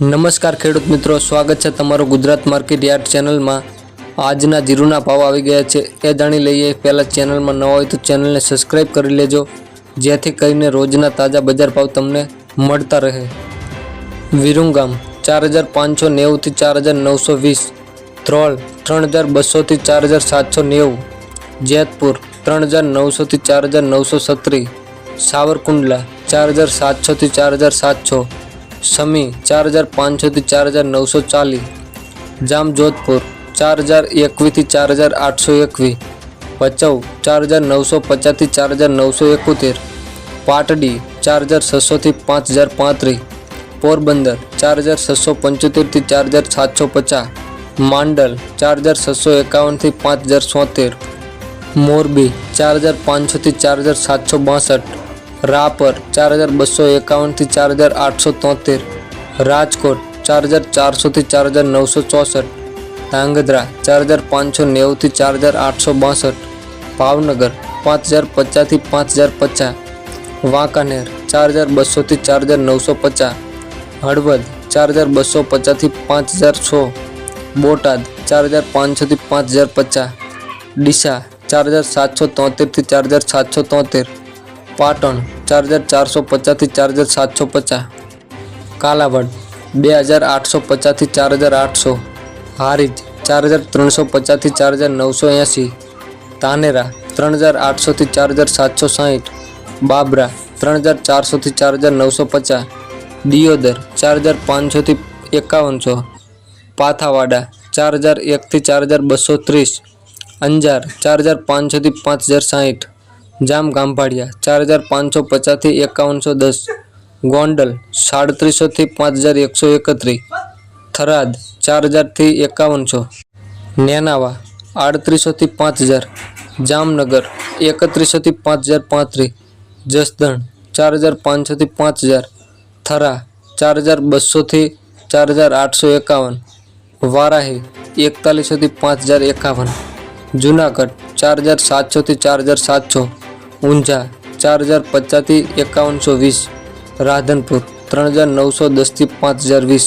નમસ્કાર ખેડૂત મિત્રો, સ્વાગત છે તમારું ગુજરાત માર્કેટ યાર્ડ ચેનલમાં. આજના જીરુના ભાવ આવી ગયા છે, એ જાણી લઈએ. પહેલાં ચેનલમાં ન હોય તો ચેનલને સબસ્ક્રાઈબ કરી લેજો, જેથી કરીને રોજના તાજા બજાર ભાવ તમને મળતા રહે. વિરુંગામ, ચાર હજાર પાંચસો નેવુંથી ચાર હજાર નવસો વીસ. ધ્રોળ ત્રણ હજાર બસોથી ચાર હજાર સાતસો નેવું. જેતપુર, ત્રણ હજાર નવસોથી ચાર હજાર નવસો સત્રી. સાવરકુંડલા, ચાર હજાર સાતસોથી ચાર હજાર સાતસો. સમી ચાર હજાર પાંચસોથી ચાર હજાર નવસો ચાલીસ જામજોધપુર ચાર હજાર એકવીસથી ચાર હજાર આઠસો એકવીસ ભચાઉ ચાર હજાર નવસો પચાસથી ચાર હજાર નવસો એકોતેર પાટડી ચાર હજાર છસોથી પાંચ હજાર પાંત્રીસ પોરબંદર ચાર હજાર છસો પંચોતેરથી ચાર હજાર સાતસો પચાસ માંડલ ચાર હજાર છસો એકાવનથી પાંચ હજાર સોતેર મોરબી ચાર હજાર પાંચસોથી ચાર હજાર સાતસો બાસઠ રાપર ચાર હજાર બસો એકાવનથી ચાર હજાર આઠસો તોતેર રાજકોટ ચાર હજાર ચારસોથી ચાર હજાર નવસો ચોસઠ ધાંગધ્રા ચાર હજાર પાંચસો નેવુંથી ચાર હજાર આઠસો બાસઠ ભાવનગર પાંચ હજાર પચાસથી પાંચ હજાર પચાસ વાંકાનેર ચાર હજાર બસોથી ચાર હજાર નવસો પચાસ હળવદ ચાર હજાર બસો પચાસથી પાંચ હજાર સો બોટાદ ચાર હજાર પાંચસોથી પાંચ હજાર પચાસ ડીસા ચાર હજાર સાતસો તોતેરથી ચાર હજાર સાતસો તોતેર પાટણ ચાર હજાર ચારસો પચાસથી ચાર હજાર સાતસો પચાસ. કાલાવડ બે હજાર આઠસો પચાસથી ચાર હજાર આઠસો. હારીજ ચાર હજાર ત્રણસો પચાસથી ચાર હજાર નવસો એંસી તાનેરા ત્રણ હજાર આઠસોથી ચાર હજાર સાતસો સાહીઠ. બાબરા ત્રણ હજાર ચારસોથી ચાર હજાર નવસો પચાસ. દિયોદર ચાર હજાર પાંચસોથી એકાવનસો. પાથાવાડા ચાર હજાર એકથી ચાર હજાર બસો ત્રીસ. અંજાર ચાર હજાર પાંચસોથી પાંચ હજાર સાહીઠ. જામ ગાંભાડિયા ચાર હજાર પાંચસો પચાસથી એકાવનસો દસ ગોંડલ સાડત્રીસોથી પાંચ હજાર એકસો એકત્રીસ થરાદ ચાર હજારથી એકાવનસો નેનાવા આડત્રીસોથી પાંચ હજાર જામનગર એકત્રીસોથી પાંચ હજાર પાંત્રીસ જસદણ ચાર હજાર પાંચસોથી પાંચ હજાર થરા ચાર હજાર બસોથી ચાર હજાર આઠસો એકાવન વારાહી એકતાલીસોથી પાંચ હજાર એકાવન જુનાગઢ ચાર હજાર સાતસોથી ચાર હજાર સાતસો ઊંઝા ચાર હજાર પચાસથી એકાવનસો વીસ રાધનપુર ત્રણ હજાર નવસો દસથી પાંચ હજાર વીસ.